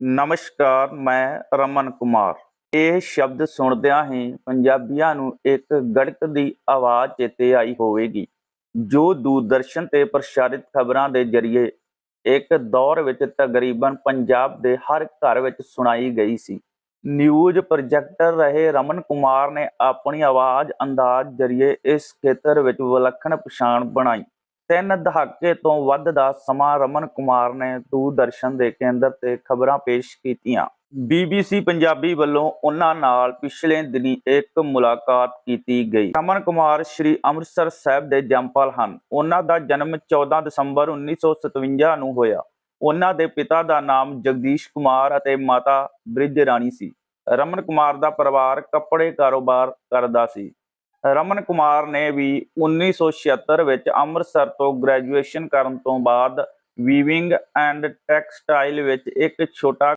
ਨਮਸਕਾਰ, ਮੈਂ ਰਮਨ ਕੁਮਾਰ। ਇਹ ਸ਼ਬਦ ਸੁਣਦਿਆਂ ਹੀ ਪੰਜਾਬੀਆਂ ਨੂੰ ਇੱਕ ਗੜਕ ਦੀ ਆਵਾਜ਼ ਚੇਤੇ ਆਈ ਹੋਵੇਗੀ, ਜੋ ਦੂਰਦਰਸ਼ਨ ਤੇ ਪ੍ਰਸਾਰਿਤ ਖਬਰਾਂ ਦੇ ਜ਼ਰੀਏ ਇੱਕ ਦੌਰ ਵਿੱਚ ਤਕਰੀਬਨ ਪੰਜਾਬ ਦੇ ਹਰ ਘਰ ਵਿੱਚ ਸੁਣਾਈ ਗਈ ਸੀ। ਨਿਊਜ਼ ਪ੍ਰੋਜੈਕਟਰ ਰਹੇ ਰਮਨ ਕੁਮਾਰ ਨੇ ਆਪਣੀ ਆਵਾਜ਼ ਅੰਦਾਜ਼ ਜ਼ਰੀਏ ਇਸ ਖੇਤਰ ਵਿੱਚ ਵਿਲੱਖਣ ਪਛਾਣ ਬਣਾਈ। ਤਿੰਨ ਦਹਾਕੇ ਤੋਂ ਵੱਧ ਦਾ ਸਮਾਂ ਰਮਨ ਕੁਮਾਰ ਨੇ ਦੂਰਦਰਸ਼ਨ ਦੇ ਕੇਂਦਰ ਤੇ ਖਬਰਾਂ ਪੇਸ਼ ਕੀਤੀਆਂ। BBC ਪੰਜਾਬੀ ਵੱਲੋਂ ਉਹਨਾਂ ਨਾਲ ਪਿਛਲੇ ਦਿਨੀ ਇੱਕ ਮੁਲਾਕਾਤ ਕੀਤੀ ਗਈ। ਰਮਨ ਕੁਮਾਰ ਸ਼੍ਰੀ ਅੰਮ੍ਰਿਤਸਰ ਸਾਹਿਬ ਦੇ ਜੰਪਲ ਹਨ। ਉਹਨਾਂ ਦਾ ਜਨਮ 14 ਦਸੰਬਰ 1957 ਨੂੰ ਹੋਇਆ। ਉਹਨਾਂ ਦੇ ਪਿਤਾ ਦਾ ਨਾਮ ਜਗਦੀਸ਼ ਕੁਮਾਰ ਅਤੇ ਮਾਤਾ ਬ੍ਰਿਜ ਰਾਣੀ ਸੀ। ਰਮਨ ਕੁਮਾਰ ਦਾ ਪਰਿਵਾਰ ਕੱਪੜੇ ਕਾਰੋਬਾਰ ਕਰਦਾ ਸੀ। ਰਮਨ ਕੁਮਾਰ ਨੇ ਵੀ 1976 ਵਿੱਚ ਅੰਮ੍ਰਿਤਸਰ ਤੋਂ ਗ੍ਰੈਜੂਏਸ਼ਨ ਕਰਨ ਤੋਂ ਬਾਅਦ ਵੀਵਿੰਗ ਐਂਡ ਟੈਕਸਟਾਈਲ ਵਿੱਚ ਇੱਕ ਛੋਟਾ